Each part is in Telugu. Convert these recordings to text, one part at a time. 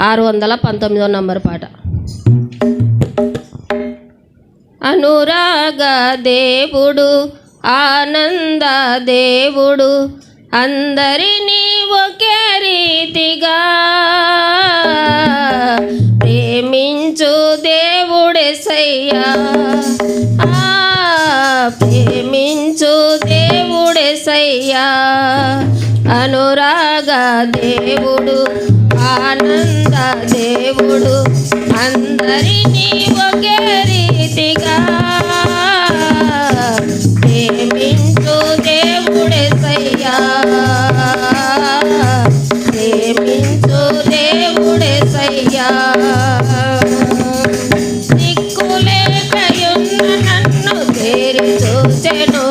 ఆరు వందల పంతొమ్మిదో నంబర్ పాట. అనురాగ దేవుడు ఆనంద దేవుడు అందరినీ ఒకే రీతిగా ప్రేమించు దేవుడెసయ్యా. ఆ, ప్రేమించు దేవుడెసయ్యా. అనురాగ దేవుడు ఆనంద దేవుడు అందరినీ ఒకే రీతిగా ప్రేమించు దేవుడే సయ్యా. ప్రేమించు దేవుడే దేవుడెసయ్యా దిక్కులేకయున్న నన్ను తేరి చూచెను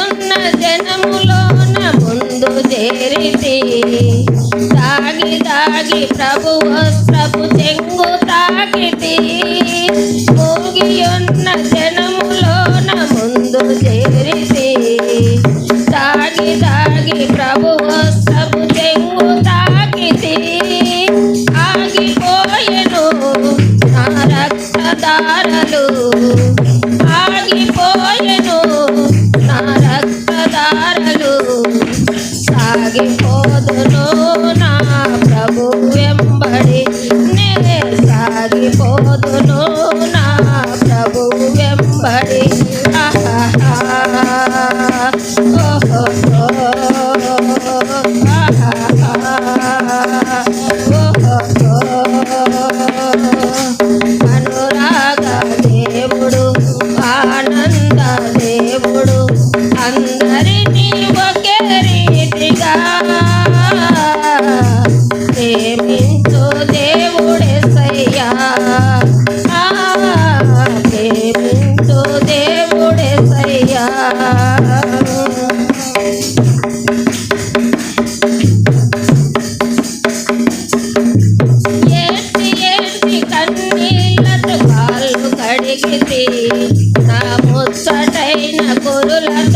ఉన్న జనములోన ముందు చేరితి తాగి తాగి ప్రభు వస్త్రపు చెంగు తాకితి మూగియున్న रे मेरे सागे पो করলা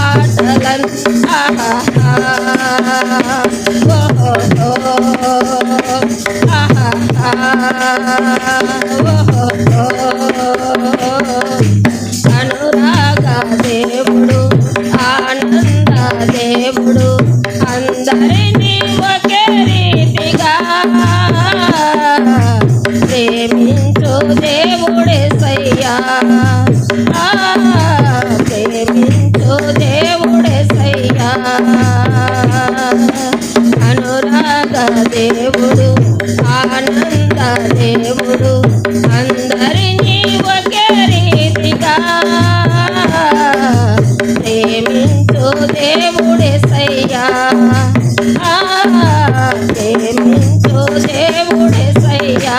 పాటలను అనురాగ దేవుడు ఆనంద దేవుడు అందరినీ ఒకే రీతిగా ప్రేమించు దేవుడే సయ్యా అందరినీ ఒకే రీతిగా ప్రేమించు దేవుడే సయ్యా ప్రేమించు దేవుడే సయ్యా